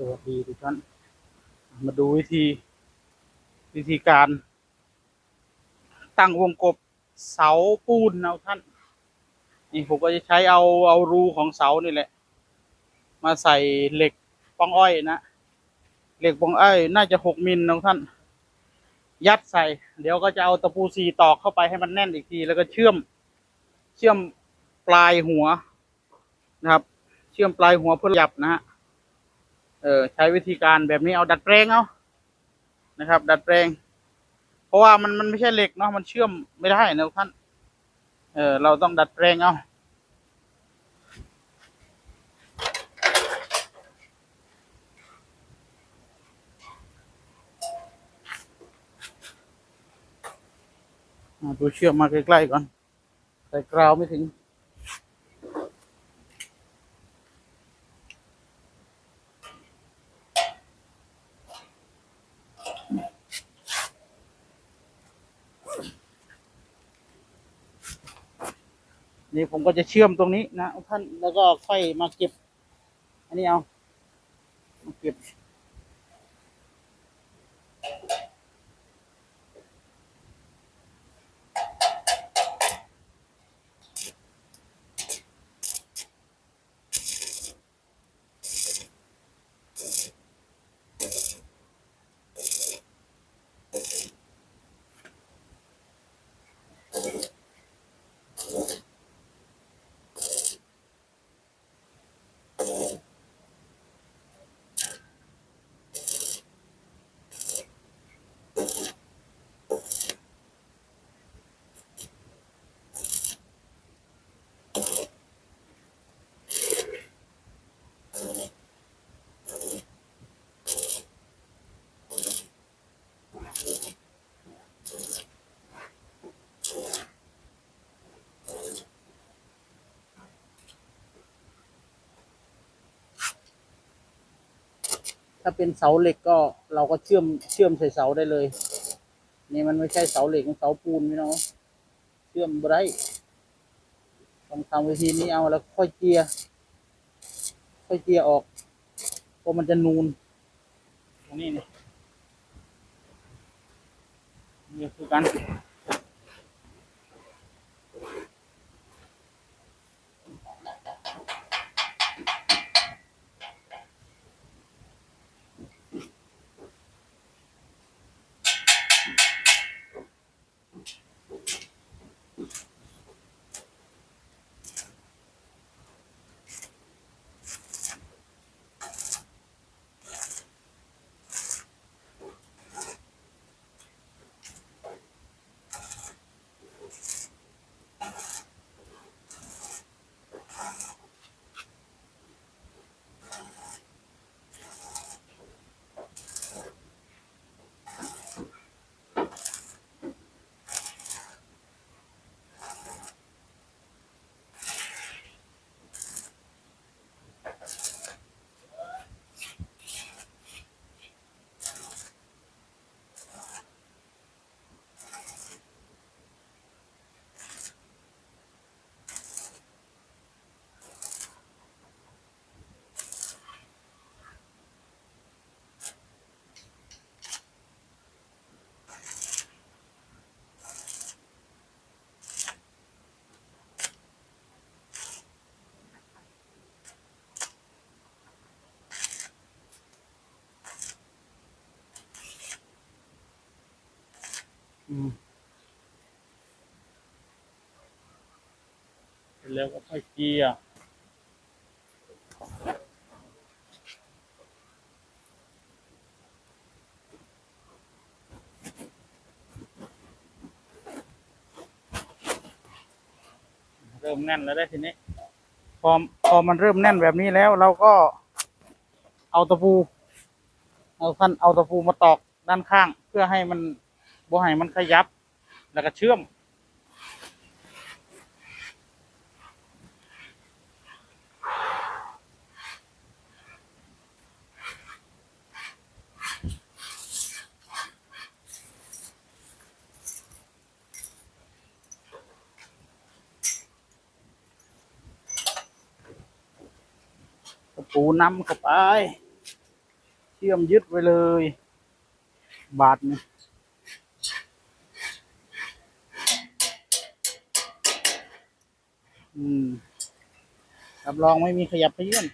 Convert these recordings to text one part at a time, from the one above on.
สวัสดีทุกท่าน มาดูวิธี วิธีการ ตั้งวงกบเสาปูนนะท่าน นี่ผมก็จะใช้เอาเอารูของเสานี่แหละ มาใส่เหล็กปองอ้อยนะ เหล็กปองอ้อยน่าจะหกมิลนะท่าน ยัดใส่ เดี๋ยวก็จะเอาตะปูสีตอกเข้าไปให้มันแน่นอีกที แล้วก็เชื่อม เชื่อมปลายหัวนะครับ เชื่อมปลายหัวเพื่อหยับนะฮะ เออใช้วิธีการแบบนี้เอาดัดแปลงเอานะครับ ดัดแปลง เพราะว่ามันมันไม่ใช่เหล็กเนาะมันเชื่อมไม่ได้นะท่านเออเราต้องดัดแปลงเอาดูเชื่อมมาใกล้ๆก่อนใส่กราวไม่ถึง นี่ผมก็จะเชื่อมตรงนี้นะท่านแล้วก็ค่อยมาเก็บ อันนี้เอามาเก็บ ถ้าเป็นเสาเหล็กก็เราก็เชื่อมเชื่อมใส่เสาได้เลย นี่มันไม่ใช่เสาเหล็กมันเสาปูนพี่น้องเชื่อมได้ต้องทำวิธีนี้เอาแล้วค่อยเจียค่อยเจียออกเพราะมันจะนูนตรงนี้เนี่นี่คือกัน แล้วก็ค่อยเจียเริ่มแน่นแล้วได้ทีนี้ พอพอมันเริ่มแน่นแบบนี้แล้ว เราก็เอาตะปู เอาท่านเอาตะปูมาตอกด้านข้าง เพื่อให้มัน บ่ให้มันขยับ แล้วก็เชื่อมตะปูน้ำเข้าไป เชื่อมยึดไว้เลย บาทนี่ อืมรับรองไม่มีขยับขยื่น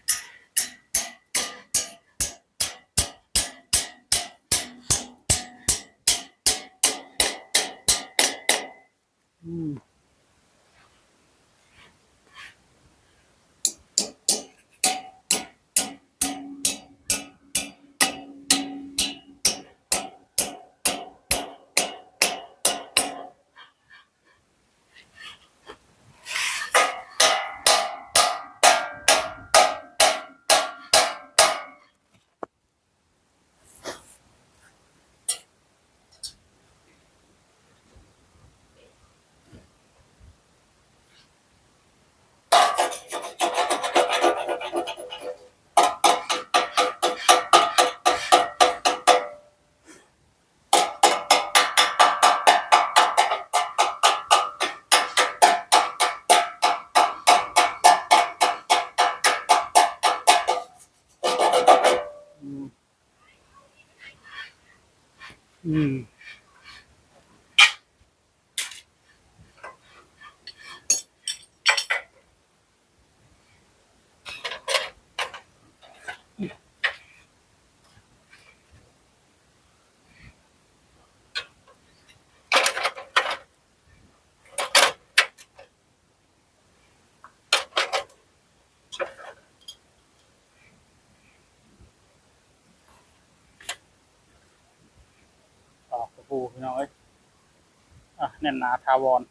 อืม ปูพี่น้องเอ้ยอะแน่นหนาทาวร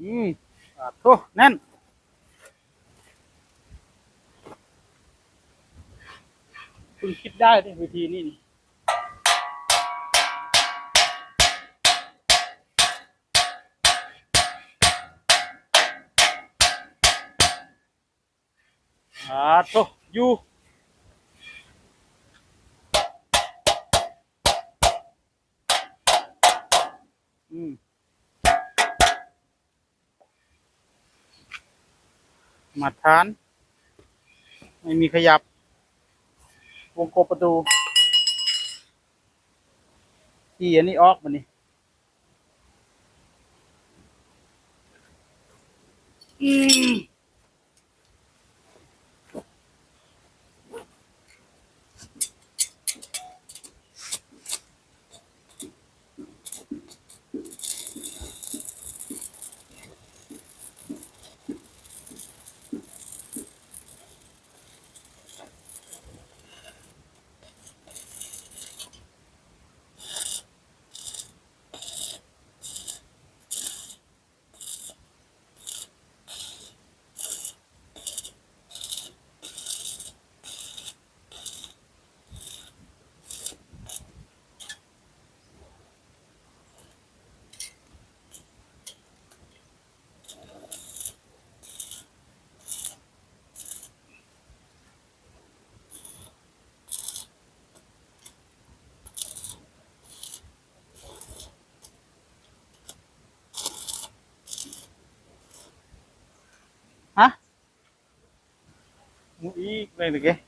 อืม อะโธ่แน่น คุณคิดได้ในวิธีนี้นี่อ่าโตอยู่ มาทาน ไม่มีขยับ วงกบประตูที่อันนี้ออกมานี่อืมฮะ มู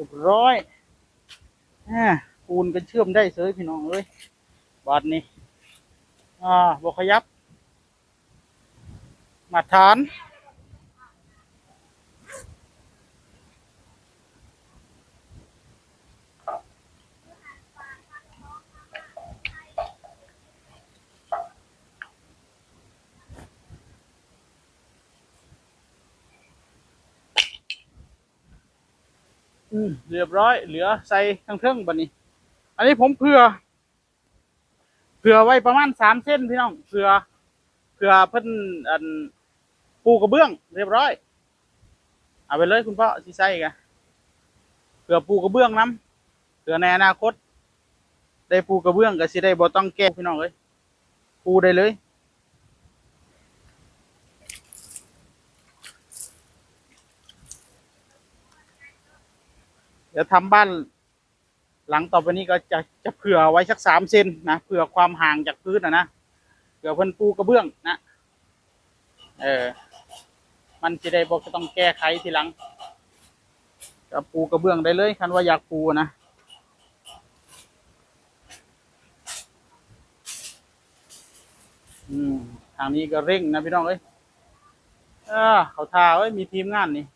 รียบร้อยอ่าปูนกันเชื่อมได้เสยพี่น้องเอ้ยบาดนี้ อ่าบกขยับ มาตรฐาน อืมเรียบร้อย เหลือใส่ข้งเทิงบันนี้ อันนี้ผมเผื่อ เผื่อไว้ประมาณสามเส้นพี่น้องเผื่อเผื่อเพิ่นอันปูกระเบื้อง เรียบร้อย เอาไปเลยคุณพ่อสิใส่กันเผื่อปูกระเบื้องน้ำเผื่อในอนาคต ได้ปูกระเบื้องก็สิได้บ่ต้องแก้พี่น้องเลยปูได้เลย ดี๋ยวทำบ้านหลังต่อไปนี้ก็จะจะเผื่อไว้สักสามเซนนะเผื่อความห่างจากพื้นนะนะเผื่อเพิ่นปูกระเบื้องนะเออมันจะได้บอกจะต้องแก้ไขทีหลังจะปูกระเบื้องได้เลยคันว่าอยากปูนะอืมทางนี้ก็เร่งนะพี่น้องเอ้ยเออเขาทาเอ้ยมีทีมงานนี่